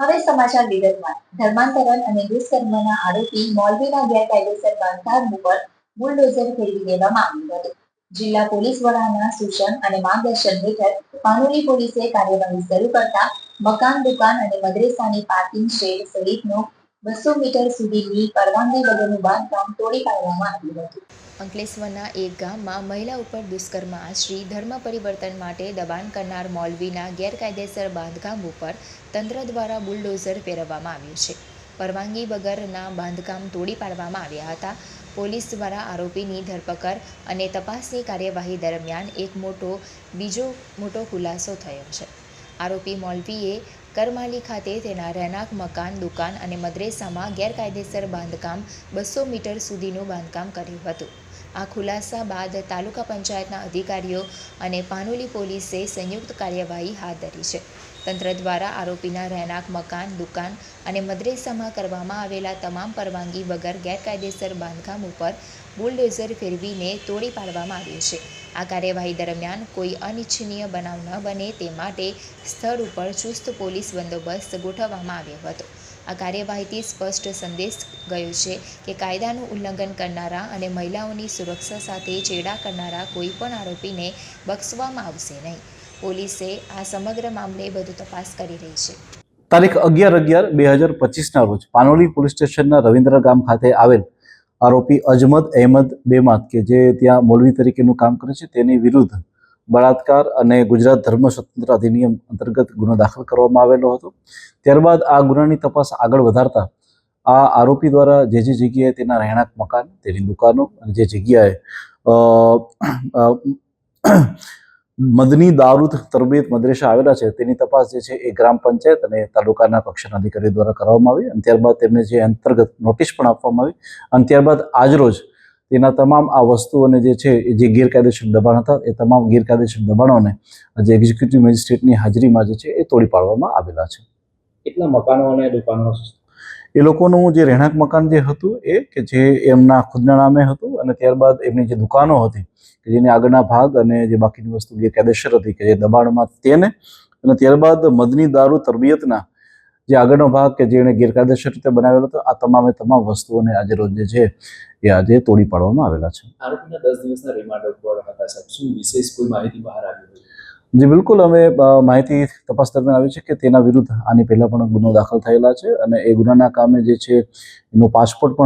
હવે સમાચાર વિગતમાં ધર્માંતરણ અને દુષ્કર્મના આરોપી મોલવીના ગેરકાયદેસર બાંધકામ ઉપર બુલડોઝર ફેરવી દેવામાં આવ્યું હતું. જિલ્લા પોલીસ વડાના સૂચન અને માર્ગદર્શન હેઠળ પાનોલી પોલીસે કાર્યવાહી શરૂ કરતા મકાન, દુકાન અને મદ્રેસાની પાર્કિંગ શેડ સહિતનું બસો મીટર સુધીની પરવાનગી વગરનું બાંધકામ તોડી પાડવામાં આવ્યું હતું. અંકલેશ્વરના એક ગામમાં મહિલા ઉપર દુષ્કર્મ આશરી ધર્મ પરિવર્તન માટે દબાણ કરનાર મૌલવીના ગેરકાયદેસર બાંધકામ ઉપર તંત્ર દ્વારા બુલડોઝર ફેરવવામાં આવ્યું છે. પરવાનગી વગરના બાંધકામ તોડી પાડવામાં આવ્યા હતા. પોલીસ દ્વારા આરોપીની ધરપકડ અને તપાસની કાર્યવાહી દરમિયાન એક મોટો, બીજો મોટો ખુલાસો થયો છે. આરોપી મૌલવીએ કરમાલી ખાતે તેના રહેણાંક, મકાન, દુકાન અને મદ્રેસામાં ગેરકાયદેસર બાંધકામ બસો મીટર સુધીનું બાંધકામ કર્યું હતું. આ ખુલાસા બાદ તાલુકા પંચાયતના અધિકારીઓ અને પાનોલી પોલીસે સંયુક્ત કાર્યવાહી હાથ ધરી છે. તંત્ર દ્વારા આરોપીના રહેણાંક, મકાન, દુકાન અને મદ્રેસામાં કરવામાં આવેલા તમામ પરવાનગી વગર ગેરકાયદેસર બાંધકામ ઉપર બુલડોઝર ફેરવીને તોડી પાડવામાં આવ્યું છે. આ કાર્યવાહી દરમિયાન કોઈ અનિચ્છનીય બનાવ ન બને તે માટે સ્થળ ઉપર ચુસ્ત પોલીસ બંદોબસ્ત ગોઠવવામાં આવ્યો હતો. આ કાર્યવાહીથી સ્પષ્ટ સંદેશ ગયો છે કે કાયદાનું ઉલ્લંઘન કરનારા અને મહિલાઓની સુરક્ષા સાથે ચેડા કરનારા કોઈ પણ આરોપીને બક્ષવામાં આવશે નહીં. પોલીસે આ સમગ્ર મામલે વધુ તપાસ કરી રહી છે. તારીખ અગિયાર અગિયાર બે હજાર પચીસના રોજ પાનોલી પોલીસ સ્ટેશનના રવિન્દ્ર ગામ ખાતે આવેલ આરોપી અજમદ અહેમદ બેમાત, કે જે ત્યાં મોલવી તરીકેનું કામ કરે છે, તેની વિરુદ્ધ બળાત્કાર અને ગુજરાત ધર્મ સ્વતંત્ર અધિનિયમ અંતર્ગત ગુનો દાખલ કરવામાં આવેલો હતો. ત્યારબાદ આ ગુનાની તપાસ આગળ વધારતા આ આરોપી દ્વારા જે જે જગ્યાએ તેના રહેણાંક મકાન, તેની દુકાનો અને જે જગ્યાએ મદની દારૂદ તરબીયત મદ્રેસા આવેલા છે, તેની તપાસ જે છે એ ગ્રામ પંચાયત અને તાલુકાના કક્ષાના અધિકારી દ્વારા કરવામાં આવી અને ત્યારબાદ તેમને જે અંતર્ગત નોટિસ પણ આપવામાં આવી અને ત્યારબાદ આજરોજ તેના તમામ આ વસ્તુઓને જે છે એ જે ગેરકાયદેસર દબાણ હતા એ તમામ ગેરકાયદેસર દબાણોને જે એક્ઝિક્યુટિવ મેજિસ્ટ્રેટની હાજરીમાં જે છે એ તોડી પાડવામાં આવેલા છે. કેટલા મકાનો અને દુકાનો એ લોકોનું જે રહેણાંક મકાન જે હતું એ કે જે એમના ખુદના નામે હતું અને ત્યારબાદ એમની જે દુકાનો હતી કે જેની આગળના ભાગ અને જે બાકીની વસ્તુ ગેરકાયદેસર હતી કે જે દબાણમાં તેને અને ત્યારબાદ મદની દારૂ તરબિયતના જે આગળનો ભાગ કે જેણે ગેરકાયદેસર રીતે બનાવેલો હતો આ તમામે તમામ વસ્તુઓને આજે રોજ છે એ આજે તોડી પાડવામાં આવેલા છે. આરોપીના દસ દિવસના રિમાન્ડ ઉપર હતા સાહેબ. શું વિશેષ કોઈ માહિતી બહાર આવી જી બિલકુલ અમે માહિતી તપાસ દરમિયાન આવી છે કે તેના વિરુદ્ધ આની પહેલા પણ ગુનો દાખલ થયેલા છે અને એ ગુનાના કામે જે છે એનો પાસપોર્ટ પણ